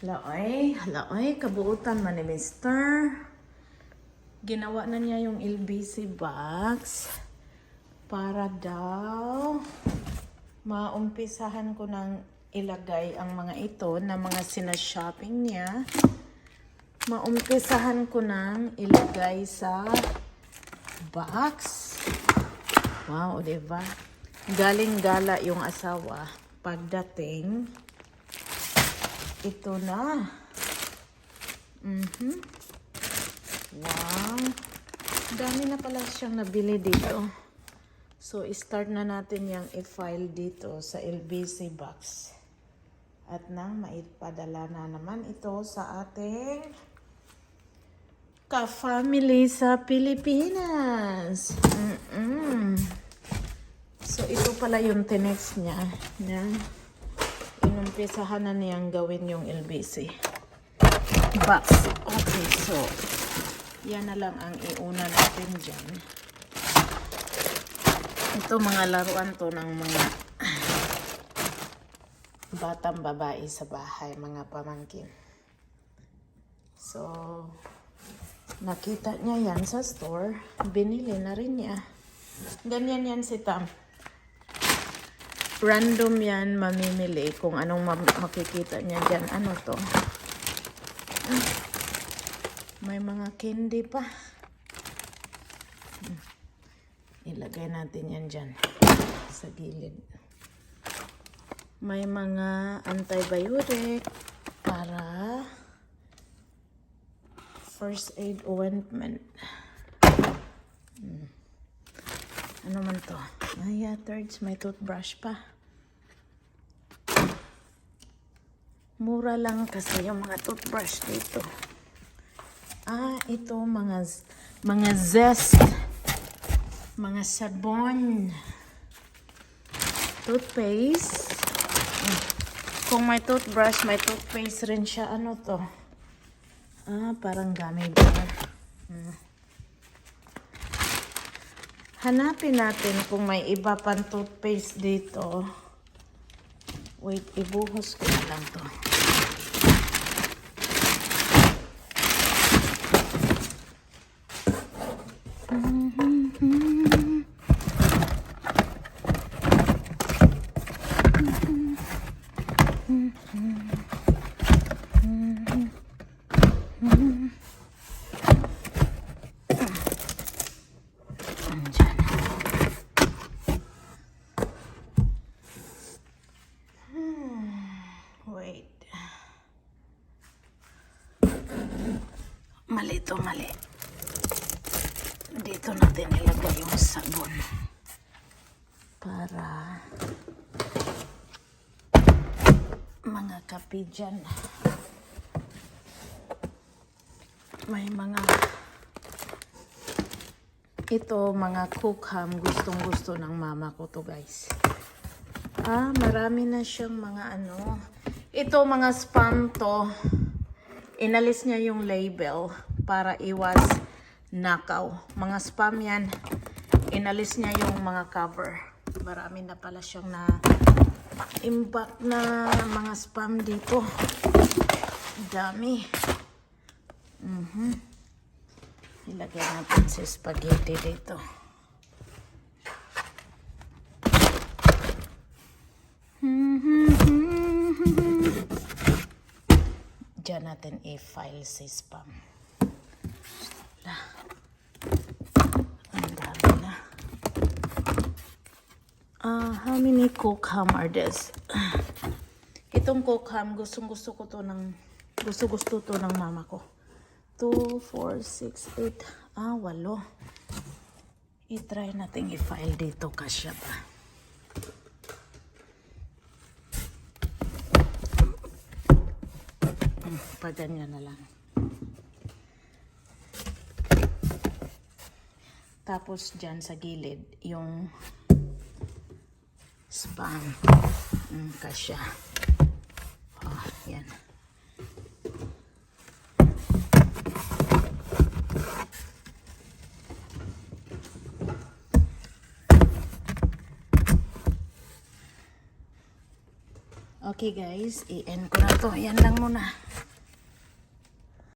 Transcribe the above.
Laoy, laoy, kabuutan man ni Mister. Ginawa na niya yung LBC box para daw maumpisahan ko ng ilagay ang mga ito na mga sinashopping niya. Maumpisahan ko ng ilagay sa box. Wow, di ba? Galing gala yung asawa. Pagdating, ito na. Mhm. Wow. Dami na pala siyang nabili dito. So, start na natin yung i-file dito sa LBC box. At nang maipadala na naman ito sa ating ka-family sa Pilipinas. Mm-mm. So, ito pala yung tinext niya. Yan. Inumpisahan na niyang gawin yung LBC. Box. Okay, so, yan na lang ang iuna natin dyan. Ito mga laruan to ng mga batang babae sa bahay, mga pamangkin. So, nakita niya yan sa store. Binili na rin niya. Ganyan yan si Tam. Random yan mamimili kung anong ma- makikita niya dyan. Ano to? Ah, May mga candy pa. Hmm. Ilagay natin yan dyan sa gilid. May mga antibiotic para first aid ointment. Hmm. Ano man to? Ay, yeah, thirds, may toothbrush pa. Mura lang kasi yung mga toothbrush dito. Ah, ito mga mga zest. Mga sabon. Toothpaste. Kung may toothbrush, may toothpaste rin siya. Ano to? Ah, parang gummy bear. Mm. Hanapin natin kung may iba pang toothpaste dito. Wait, ibuhos ko na lang to. Andyan. Hmm, Wait. Mali to, mali. Dito natin ilagay yung sabon. Para mga kape dyan. May mga ito mga cook ham gustong gusto ng mama ko to guys. Ah, marami na siyang mga ano. Ito mga spam to. Inalis niya yung label para iwas nakaw. Mga spam yan. Inalis niya yung mga cover. Marami na pala siyang na impact na mga spam dito. Dami. Mhm. Ilagay natin sa spaghetti dito. Natin i-file si spam. Wala. Ang dami na. Ah, how many cook ham are this? Itong cook ham, gustong gusto ko to ng gusto gusto to ng mama ko. 2, 4, 6, 8. Ah, walo. I-try natin i-file dito kasya pa. Pa ganyan na lang. Tapos dyan sa gilid, yung spam. Mm, kasya. Oh, yan. Okay guys, i-end ko na to. Yan lang muna.